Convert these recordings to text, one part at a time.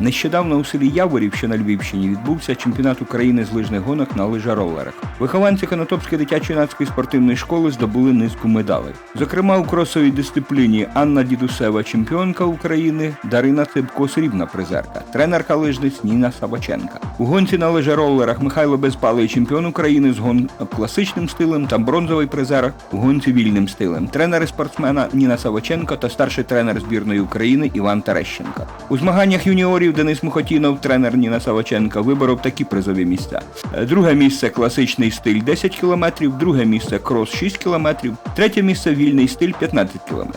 Нещодавно у селі Яворів, що на Львівщині, відбувся чемпіонат України з лижних гонок на лижаролерах. Вихованці Конотопської дитячо-юнацької спортивної школи здобули низку медалей. Зокрема, у кросовій дисципліні Анна Дідусева, чемпіонка України, Дарина Цибко, срібна призерка, тренерка лижниць Ніна Саваченка. У гонці на лижаролерах Михайло Безпалий, чемпіон України з гон класичним стилем та бронзовий призер у гонці вільним стилем. Тренери спортсмена Ніна Саваченко та старший тренер збірної України Іван Терещенко. У змаганнях юніорів Денис Мухотінов, тренер Ніна Саваченко, виборов такі призові місця. Е, Друге місце класичний стиль 10 км, друге місце крос 6 км, третє місце вільний стиль 15 км.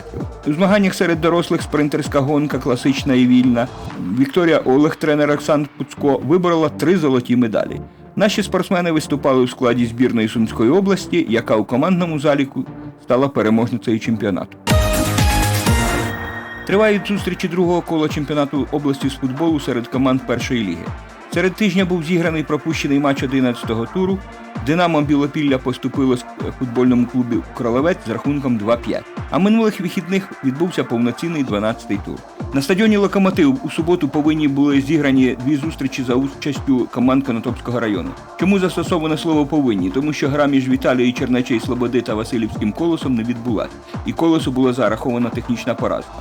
У змаганнях серед дорослих спринтерська гонка класична і вільна. Вікторія Олег, тренер Оксан Пуцько, виборола три золоті медалі. Наші спортсмени виступали у складі збірної Сумської області, яка у командному заліку стала переможницею чемпіонату. Тривають зустрічі другого кола чемпіонату області з футболу серед команд першої ліги. Серед тижня був зіграний пропущений матч 11-го туру. Динамо Білопілля поступило з футбольному клубі Кролевець з рахунком 2-5. А минулих вихідних відбувся повноцінний 12-й тур. На стадіоні Локомотив у суботу повинні були зіграні дві зустрічі за участю команд Конотопського району. Чому застосоване слово повинні? Тому що гра між Віталією Чернечей Слободи та Васильівським колосом не відбулася, і колосу була зарахована технічна поразка.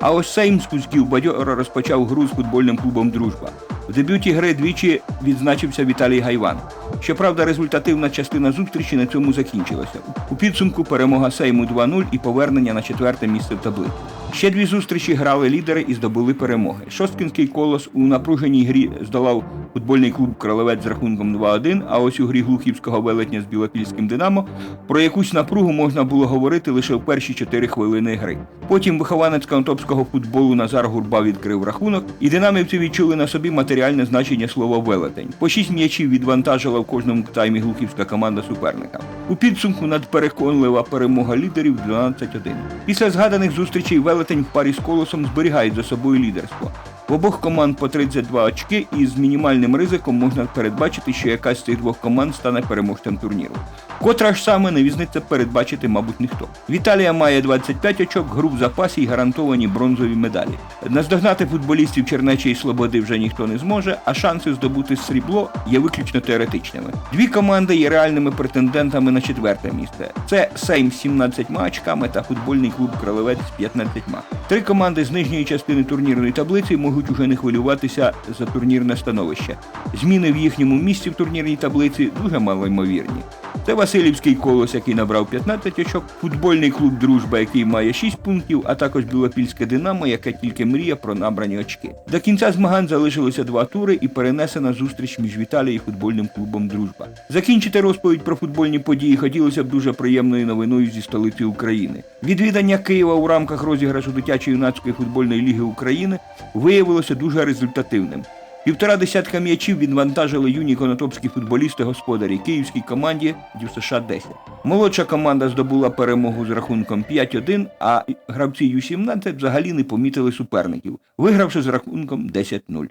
А ось Сейм з Кузьків бадьоро розпочав гру з футбольним клубом Дружба. В дебюті гри двічі відзначився Віталій Гайван. Щоправда, результативна частина зустрічі на цьому закінчилася. У підсумку перемога Сейму 2-0 і повернення на четверте місце в таблиці. Ще дві зустрічі грали лідери і здобули перемоги. Шосткінський колос у напруженій грі здолав футбольний клуб Кролевець з рахунком 2-1, а ось у грі Глухівського велетня з Білопільським Динамо про якусь напругу можна було говорити лише в перші 4 хвилини гри. Потім вихованець конотопського футболу Назар Гурба відкрив рахунок, і динамівці відчули на собі матеріальне значення слова велетень. По шість м'ячів відвантажила в кожному таймі глухівська команда суперника. У підсумку надпереконлива перемога лідерів 12-1. Після згаданих зустрічей велетень в парі з колосом зберігають за собою лідерство. В обох команд по 32 очки і з мінімальним ризиком можна передбачити, що якась з цих двох команд стане переможцем турніру. Котра ж саме не візниця передбачити, мабуть, ніхто. Віталія має 25 очок, гру в запасі і гарантовані бронзові медалі. Наздогнати футболістів Чернечої Слободи вже ніхто не зможе, а шанси здобути срібло є виключно теоретичними. Дві команди є реальними претендентами на четверте місце. Це Сейм з 17 очками та футбольний клуб Кролевець з 15. Три команди з нижньої частини турнірної таблиці можуть уже не хвилюватися за турнірне становище. Зміни в їхньому місці в турнірній таблиці дуже малоймовірні. Це Васильівський колос, який набрав 15 очок, футбольний клуб Дружба, який має 6 пунктів, а також Білопільське Динамо, яке тільки мріє про набрані очки. До кінця змагань залишилося два тури і перенесена зустріч між Віталією і футбольним клубом Дружба. Закінчити розповідь про футбольні події хотілося б дуже приємною новиною зі столиці України. Відвідання Києва у рамках розіграшу дитячої юнацької футбольної ліги України виявилося дуже результативним. Півтора десятка м'ячів відвантажили юні конотопські футболісти господарі київській команді ЮСШ-10. Молодша команда здобула перемогу з рахунком 5-1, а гравці Ю-17 взагалі не помітили суперників, вигравши з рахунком 10-0.